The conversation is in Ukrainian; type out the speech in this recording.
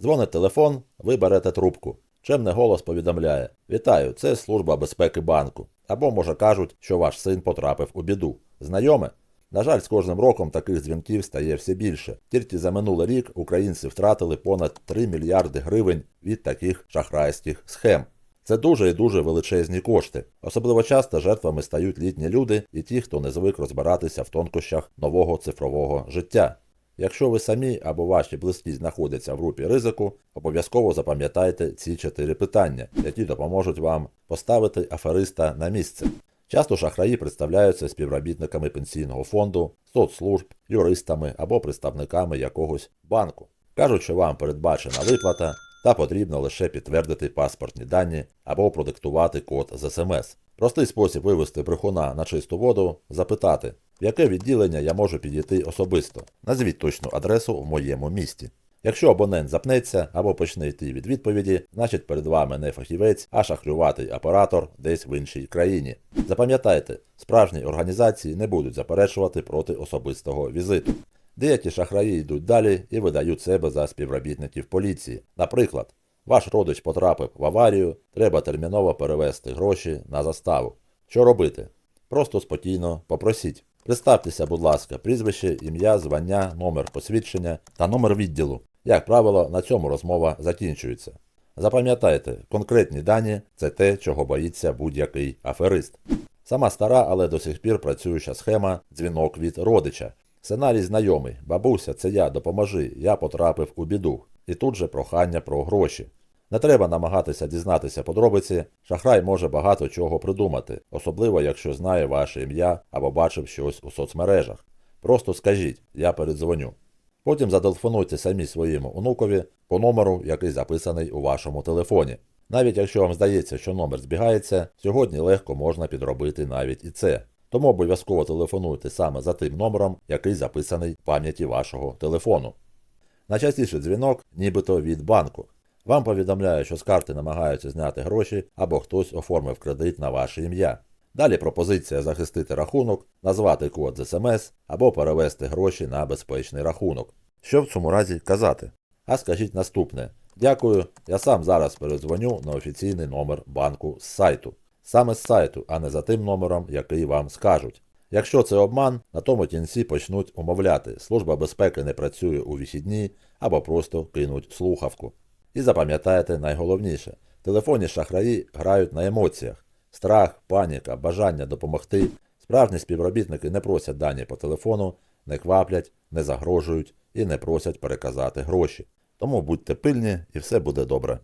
Дзвонить телефон, ви берете трубку. Чемний голос повідомляє: Вітаю, це служба безпеки банку. Або, може, кажуть, що ваш син потрапив у біду. Знайоме? На жаль, з кожним роком таких дзвінків стає все більше. Тільки за минулий рік українці втратили понад 3 мільярди гривень від таких шахрайських схем. Це дуже і дуже величезні кошти. Особливо часто жертвами стають літні люди і ті, хто не звик розбиратися в тонкощах нового цифрового життя. Якщо ви самі або ваші близькі знаходяться в групі ризику, обов'язково запам'ятайте ці чотири питання, які допоможуть вам поставити афериста на місце. Часто шахраї представляються співробітниками пенсійного фонду, соцслужб, юристами або представниками якогось банку. Кажуть, що вам передбачена виплата, та потрібно лише підтвердити паспортні дані або продиктувати код з смс. Простий спосіб вивести брехуна на чисту воду запитати, в яке відділення я можу підійти особисто. Назвіть точну адресу в моєму місті. Якщо абонент запнеться або почне йти від відповіді, значить перед вами не фахівець, а шахрюватий оператор десь в іншій країні. Запам'ятайте, справжні організації не будуть заперечувати проти особистого візиту. Деякі шахраї йдуть далі і видають себе за співробітників поліції. Наприклад, ваш родич потрапив в аварію, треба терміново перевести гроші на заставу. Що робити? Просто спокійно попросіть. Представтеся, будь ласка, прізвище, ім'я, звання, номер посвідчення та номер відділу. Як правило, на цьому розмова закінчується. Запам'ятайте, конкретні дані це те, чого боїться будь-який аферист. Сама стара, але до сих пір працююча схема дзвінок від родича. Сценарій знайомий, бабуся, це я, допоможи, я потрапив у біду. І тут же прохання про гроші. Не треба намагатися дізнатися подробиці, шахрай може багато чого придумати, особливо якщо знає ваше ім'я або бачив щось у соцмережах. Просто скажіть, я передзвоню. Потім зателефонуйте самі своєму онукові по номеру, який записаний у вашому телефоні. Навіть якщо вам здається, що номер збігається, сьогодні легко можна підробити навіть і це. Тому обов'язково телефонуйте саме за тим номером, який записаний в пам'яті вашого телефону. Найчастіший дзвінок, нібито від банку. Вам повідомляють, що з карти намагаються зняти гроші або хтось оформив кредит на ваше ім'я. Далі пропозиція захистити рахунок, назвати код з смс або перевести гроші на безпечний рахунок. Що в цьому разі казати? А скажіть наступне: Дякую, я сам зараз передзвоню на офіційний номер банку з сайту. Саме з сайту, а не за тим номером, який вам скажуть. Якщо це обман, на тому кінці почнуть умовляти, служба безпеки не працює у вихідні або просто кинуть слухавку. І запам'ятайте найголовніше: телефонні шахраї грають на емоціях. Страх, паніка, бажання допомогти. Справжні співробітники не просять дані по телефону, не кваплять, не загрожують і не просять переказати гроші. Тому будьте пильні і все буде добре.